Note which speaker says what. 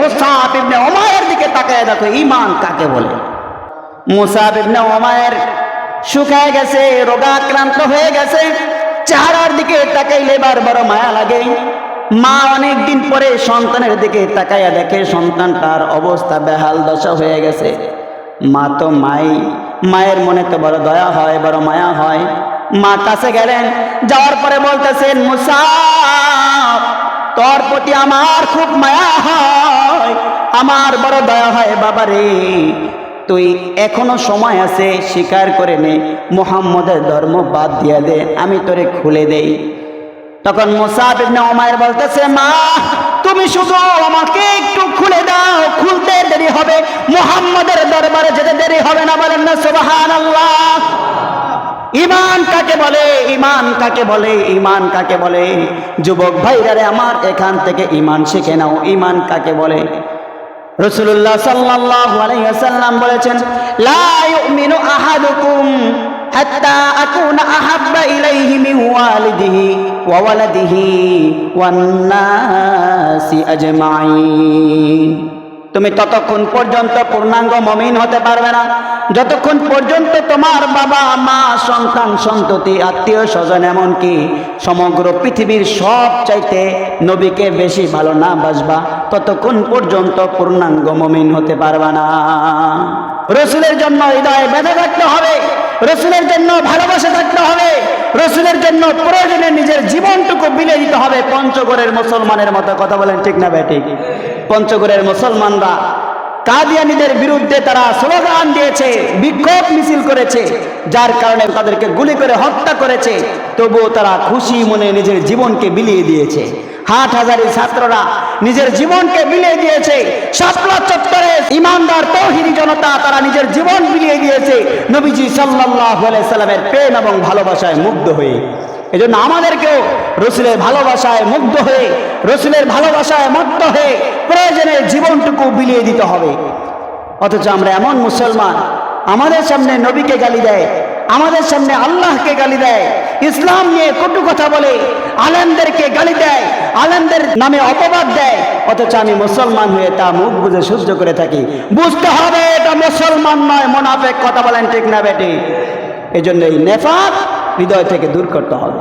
Speaker 1: মুসাফ ওমায়ের দিকে তাকায় দেখো ইমান কাকে বলে? মুসাফ ওমায়ের শুকায় গেছে, রোগাক্রান্ত হয়ে গেছে, চেহারার দিকে তাকাইলে এবার বড় মায়া লাগে। মা অনেক দিন পরে সন্তানের দিকে তাকাইয়া দেখে সন্তানটার অবস্থা বেহাল দশা হয়ে গেছে। মা তো মাই, মায়ের মনে তো বড় দয়া হয়, বড় মায়া হয়। মা কাছে গেলেন, যাওয়ার পরে বলতেছেন মুসা তোর প্রতি আমার খুব মায়া হয়। আমার বড় দয়া হয় বাবা রে তুই এখনও সময় আছে, স্বীকার করে নে। মোহাম্মদের ধর্ম বাদ দিয়ে দে, আমি তোরে খুলে দেই। তখন মুসাব ইবনে উমায়ের বলতেছে, মা, তুমি শুধু আমাকে একটু খুলে দাও, খুলতে দেরি হবে। মোহাম্মদের দরবারে যেতে দেরি হবে না বলেন না, সুবহানাল্লাহ। ইমান কাকে বলে? ইমান কাকে বলে? ইমান কাকে বলে? যুবক ভাইরারে আমার, এখান থেকে ইমান শিখে নাও। ইমান কাকে বলে? রসুল্লাহ সাল্লাল্লাহু বলেছেন, লা আহাদুকুম ওয়ালিদিহি ওয়া ওয়ালাদিহি ওয়ান তুমি ততক্ষণ পর্যন্ত পূর্ণাঙ্গ মমিন হতে পারবে না। যতক্ষণ পর্যন্ত তোমার বাবা, মা, সন্তান, সন্ততি, আত্মীয়, স্বজন এমনকি সমগ্র পৃথিবীর সব চাইতে নবীকে বেশি ভালো না বাসবা, ততক্ষণ পর্যন্ত পূর্ণাঙ্গ মমিন হতে পারবা না। রসুলের জন্য হৃদয়ে বেঁধে থাকতে হবে। রসুলের জন্য ভালোবাসা থাকতে হবে। রসুলের জন্য প্রয়োজনে নিজের জীবনটুকু বিলে দিতে হবে। পঞ্চগড়ের মুসলমানের মতো কথা বলেন ঠিক না ব্যাটিক পঞ্চগড়ের মুসলমানরা কাদিয়ানিদের বিরুদ্ধে তারা স্লোগান দিয়েছে, বিক্ষোভ মিছিল করেছে, যার কারণে তাদেরকে গুলি করে হত্যা করেছে। তবুও তারা খুশি মনে নিজের জীবনকে বিলিয়ে দিয়েছে। হাট হাজারি ছাত্ররা নিজের জীবনকে বিলিয়ে দিয়েছে। শাপলা চত্বরে ইমানদার তৌহিদি জনতা তারা নিজের জীবন বিলিয়ে নবীজি সাল্লাহ সাল্লামের প্রেম এবং ভালোবাসায় মুগ্ধ হয়ে, এজন্য আমাদেরকেও রসুলের ভালোবাসায় মুগ্ধ হয়ে, রসুলের ভালোবাসায় মত্ত হয়ে প্রয়োজনে জীবনটুকু বিলিয়ে দিতে হবে। অথচ আমরা এমন মুসলমান, আমাদের সামনে নবীকে গালি দেয়, আমাদের সামনে আল্লাহকে গালি দেয়, ইসলাম নিয়ে কটু কথা বলে আলেমদেরকে গালি দেয় আলেমদের নামে অপবাদ দেয়। অথচ আমি মুসলমান হয়ে তা মুখ বুঝে সহ্য করে থাকি। বুঝতে হবে, এটা মুসলমান নয়, মোনাফেক, কথা বলেন ঠিক না বেটি। এই জন্য এই নেফাক হৃদয় থেকে দূর করতে হবে।